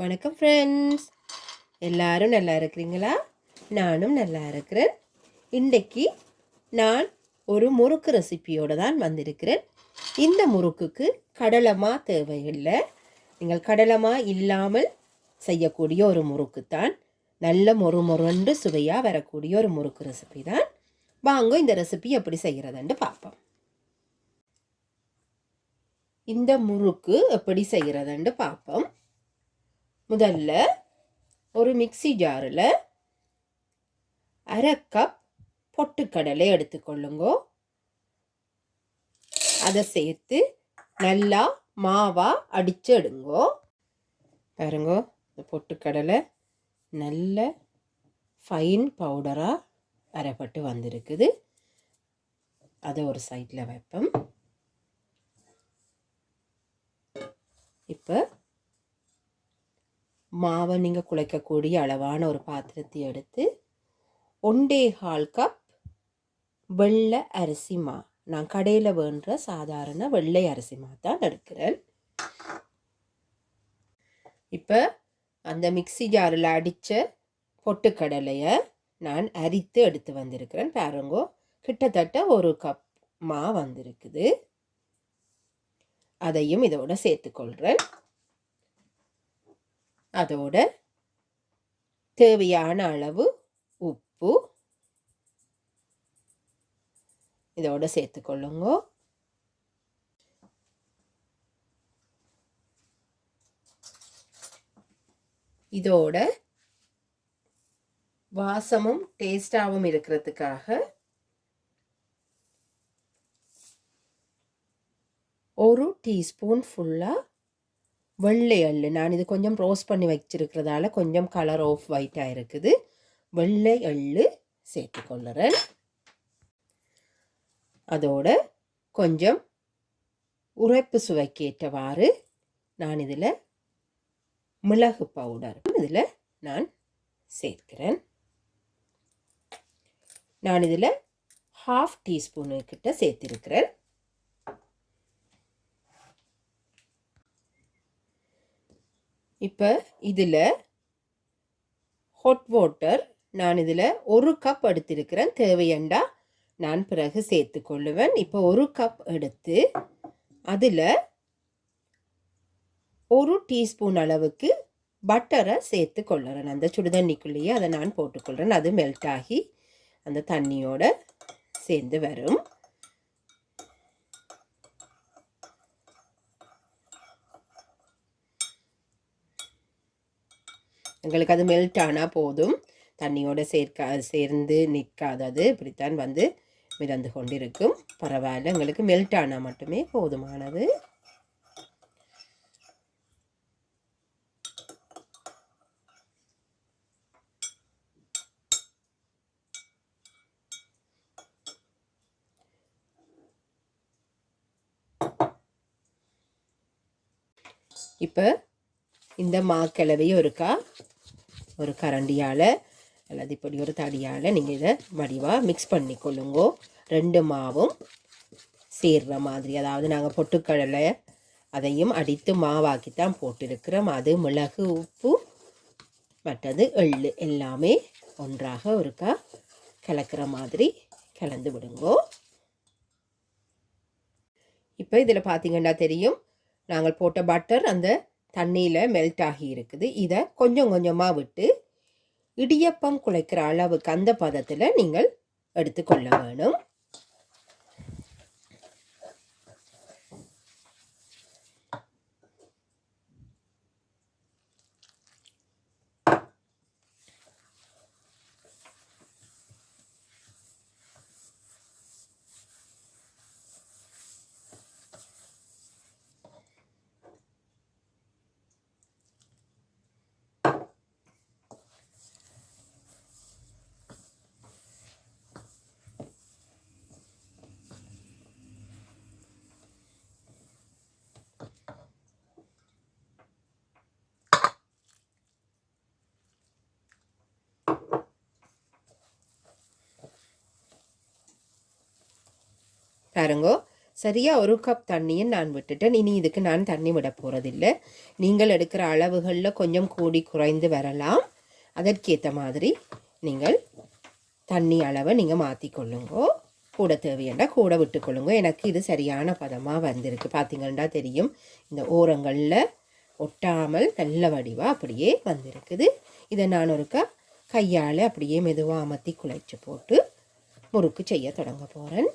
வணக்கம் ஃப்ரெண்ட்ஸ் எல்லாரும் நல்லா இருக்கிறீங்களா? நானும் நல்லா இருக்கிறேன். இன்றைக்கு நான் ஒரு முறுக்கு ரெசிப்பியோடு தான் வந்திருக்கிறேன். இந்த முறுக்குக்கு கடலமா தேவையில்லை. நீங்கள் கடலமா இல்லாமல் செய்யக்கூடிய ஒரு முறுக்கு தான். நல்ல மொறு மொறுண்டு சுவையாக வரக்கூடிய ஒரு முறுக்கு ரெசிபி தான். வாங்க இந்த ரெசிபி எப்படி செய்கிறதுன்னு பார்ப்போம். இந்த முறுக்கு எப்படி செய்கிறதுன்னு பார்ப்போம். முதல்ல ஒரு மிக்ஸி ஜாரில் அரை கப் பொட்டுக்கடலை எடுத்துக்கொள்ளுங்கோ. அதை சேர்த்து நல்லா மாவா அடிச்சு எடுங்கோ. பாருங்கோ இந்த பொட்டுக்கடலை நல்ல ஃபைன் பவுடராக அரைப்பட்டு வந்திருக்குது. அதை ஒரு சைடில் வைப்போம். இப்போ மாவை நீங்கள் குழைக்கக்கூடிய அளவான ஒரு பாத்திரத்தை எடுத்து ஒண்டே ஹால் கப் வெள்ளை அரிசி மா. நான் கடையில் வேண்ட சாதாரண வெள்ளை அரிசி மா தான் எடுக்கிறேன். இப்போ அந்த மிக்ஸி ஜாரில் அடித்த பொட்டுக்கடலையை நான் அரித்து எடுத்து வந்திருக்கிறேன். பாருங்கோ கிட்டத்தட்ட ஒரு கப் மா வந்திருக்குது. அதையும் இதோட சேர்த்துக்கொள்கிறேன் அதோட தேவையான அளவு உப்பு. இதோட சேர்த்துக்கொள்ளுங்க இதோட வாசமும் டேஸ்டாகவும் இருக்கிறதுக்காக ஒரு டீஸ்பூன் ஃபுல்லாக வெள்ளை எள்ளு. நான் இது கொஞ்சம் ரோஸ்ட் பண்ணி வச்சிருக்கிறதால கொஞ்சம் கலர் ஆஃப் ஒயிட்டாக இருக்குது. வெள்ளை எள்ளு சேர்த்துக்கொள்ளுறேன் அதோட கொஞ்சம் உரைப்பு சுவைக்கேற்றவாறு நான் இதில் மிளகு பவுடர் இதில் நான் சேர்க்கிறேன். நான் இதில் ஹாஃப் டீஸ்பூனு கிட்ட சேர்த்திருக்கிறேன். இப்போ இதில் ஹாட் வாட்டர் நான் இதில் ஒரு கப் எடுத்திருக்கிறேன். தேவையண்டா நான் பிறகு சேர்த்து கொள்ளுவேன். இப்போ ஒரு கப் எடுத்து அதில் ஒரு டீஸ்பூன் அளவுக்கு பட்டரை சேர்த்து கொள்ளுறேன். அந்த சுடுதண்ணிக்குள்ளேயே அதை நான் போட்டுக்கொள்கிறேன் அது மெல்ட் ஆகி அந்த தண்ணியோட சேர்ந்து வரும். எங்களுக்கு அது மெல்ட் ஆனால் போதும். தண்ணியோடு சேர்க்க சேர்ந்து நிற்காதது இப்படித்தான் வந்து மிதந்து கொண்டிருக்கும். பரவாயில்ல எங்களுக்கு மெல்ட் ஆனால் மட்டுமே போதுமானது. இப்போ இந்த மாக்கிழவையும் இருக்கா? ஒரு கரண்டியால் அல்லது இப்படி ஒரு தடியால் நீங்கள் இதை வடிவாக மிக்ஸ் பண்ணி கொள்ளுங்கோ ரெண்டு மாவும் சேர்ற மாதிரி அதாவது நாங்கள் பொட்டுக்கடலை அதையும் அடித்து மாவாக்கி தான் போட்டிருக்கிறோம். அது மிளகு உப்பு மற்றது எள் எல்லாமே ஒன்றாக ஒருக்கா கலக்கிற மாதிரி கலந்து விடுங்கோ. இப்போ இதில் பார்த்தீங்கன்னா தெரியும் நாங்கள் போட்ட பட்டர் அந்த தண்ணியில் மெல்ட் ஆகி இருக்குது. இதை கொஞ்சம் கொஞ்சமாக விட்டு இடியப்பம் குலைக்கிற அளவுக்கு அந்த பதத்தில் நீங்கள் எடுத்துக்கொள்ள வேணும். பாருங்கோ. சரியாக ஒரு கப் தண்ணியை நான் விட்டுட்டேன். இனி இதுக்கு நான் தண்ணி விட போகிறதில்ல நீங்கள் எடுக்கிற அளவுகளில் கொஞ்சம் கூடி குறைந்து வரலாம். அதற்கேற்ற மாதிரி நீங்கள் தண்ணி அளவை நீங்கள் மாற்றிக்கொள்ளுங்கோ கூட தேவையாண்டா கூட விட்டுக்கொள்ளுங்க எனக்கு இது சரியான பதமாக வந்திருக்கு. பார்த்தீங்கன்னா தெரியும். இந்த ஓரங்களில் ஒட்டாமல் நல்ல வடிவாக அப்படியே வந்திருக்குது. இதை நான் ஒருக்கா கையால் அப்படியே மெதுவாக அமர்த்தி குழைச்சி போட்டு முறுக்கு செய்ய தொடங்க போகிறேன்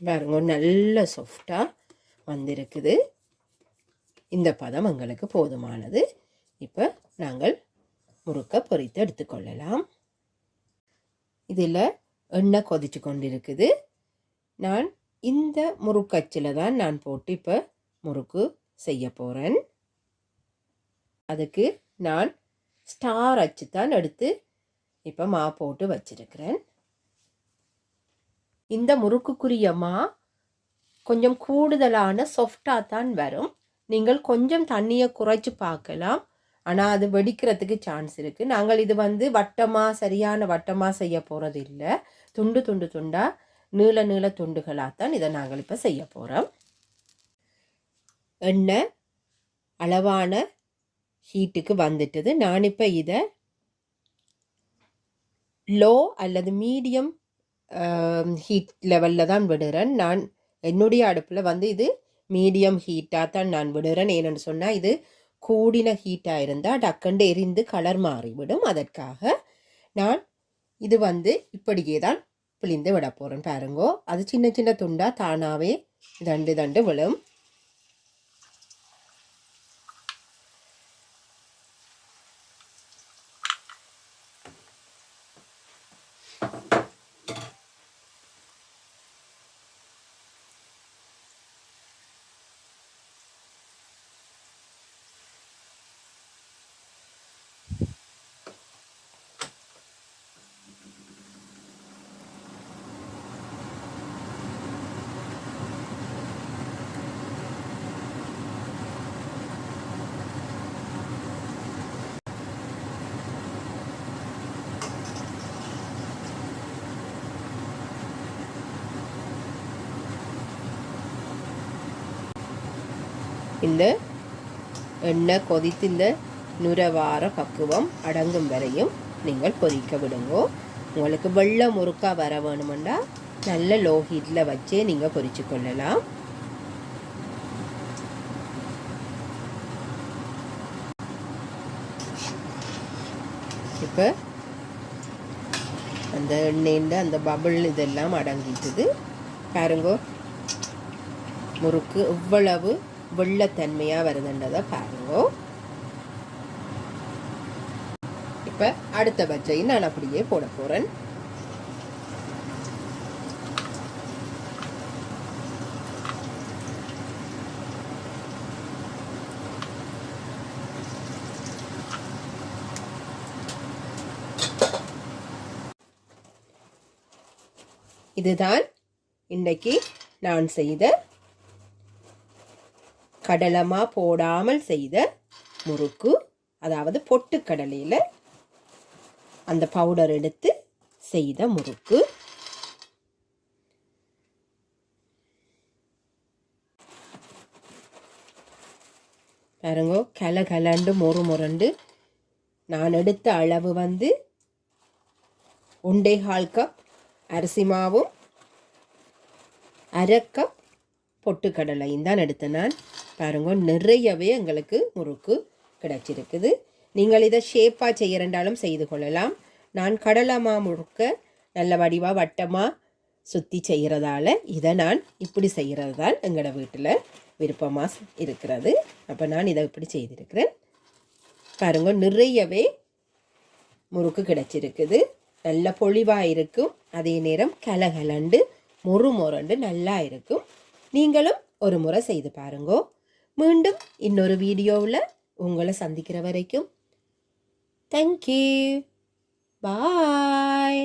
பாருங்க நல்ல சாஃப்டாக வந்திருக்குது. இந்த பதம் எங்களுக்கு போதுமானது. இப்போ நாங்கள் முறுக்கை பொரித்து எடுத்துக்கொள்ளலாம் இதில் எண்ணெய் கொதிச்சு கொண்டிருக்குது. நான் இந்த முறுக்கச்சில் தான் நான் போட்டு இப்போ முறுக்கு செய்ய போகிறேன் அதுக்கு நான் ஸ்டார் அச்சு தான் எடுத்து இப்போ மா போட்டு வச்சிருக்கிறேன். இந்த முறுக்குக்குரிய மா கொஞ்சம் கூடுதலான சாஃப்டாக தான் வரும். நீங்கள் கொஞ்சம் தண்ணியை குறைச்சி பார்க்கலாம். ஆனால் அது வெடிக்கிறதுக்கு சான்ஸ் இருக்குது நாங்கள் இது வந்து வட்டமாக சரியான வட்டமாக செய்ய போகிறது இல்லை துண்டு துண்டு துண்டாக நீள நீள துண்டுகளாகத்தான் இதை நாங்கள் இப்போ செய்ய போகிறோம் எண்ணெய் அளவான ஹீட்டுக்கு வந்துட்டது. நான் இப்போ இதை லோ அல்லது மீடியம் ஹீட் லெவலில் தான் விடுறேன். நான் என்னுடைய அடுப்பில் வந்து இது மீடியம் ஹீட்டாக தான் நான் விடுறேன். ஏன்னு சொன்னால் இது கூடின ஹீட்டாக இருந்தால் டக்குண்டு எரிந்து கலர் மாறிவிடும். அதற்காக நான் இது வந்து இப்படியே தான் பிழிந்து விட போகிறேன் பாருங்கோ அது சின்ன சின்ன துண்டாக தானாகவே தண்டு தண்டு விழும். இந்த எண்ணெய் கொதித்து இந்த நுரவார பக்குவம் அடங்கும் வரையும் நீங்கள் கொதிக்க விடுங்கோ. உங்களுக்கு வெள்ளை முறுக்காக வர வேணுமெண்டா நல்ல லோ ஹீட்டில் வச்சே நீங்கள் பொறிச்சு கொள்ளலாம். இப்போ அந்த எண்ணெயில் அந்த பபிள் இதெல்லாம் அடங்கிட்டுது. பாருங்கோ முறுக்கு இவ்வளவு வெள்ளத்தன்மையாக வருதுன்றதை பாருங்க. இப்போ அடுத்த பச்சையும் நான் அப்படியே போட போகிறேன் இதுதான் இன்றைக்கு நான் செய்த கடலமா போடாமல் செய்த முறுக்கு அதாவது பொட்டுக்கடலையில் அந்த பவுடர் எடுத்து செய்த முறுக்கு. பாருங்க கல கலண்டு மொறு முரண்டு நான் எடுத்த அளவு வந்து ஒண்டே ஹால் கப் அரிசி மாவும் அரை கப் பொட்டுக்கடலையும் தான் எடுத்தேன் நான். பாருங்க நிறையவே எங்களுக்கு முறுக்கு கிடச்சிருக்குது. நீங்கள் இதை ஷேப்பாக செய்யறண்டாலும் செய்து கொள்ளலாம். நான் கடலமா முறுக்க நல்ல வடிவாக வட்டமாக சுற்றி செய்கிறதால இதை நான் இப்படி செய்கிறது தான் எங்களோட வீட்டில் விருப்பமாக இருக்கிறது. அப்போ நான் இதை இப்படி செய்திருக்கிறேன். பாருங்க நிறையவே முறுக்கு கிடச்சிருக்குது. நல்ல பொழிவாக இருக்கும். அதே நேரம் கலகலண்டு மொறு மொரண்டு நல்லா இருக்கும். நீங்களும் ஒரு முறை செய்து பாருங்கோ. மீண்டும் இன்னொரு வீடியோவில் உங்களை சந்திக்கிற வரைக்கும். Thank you bye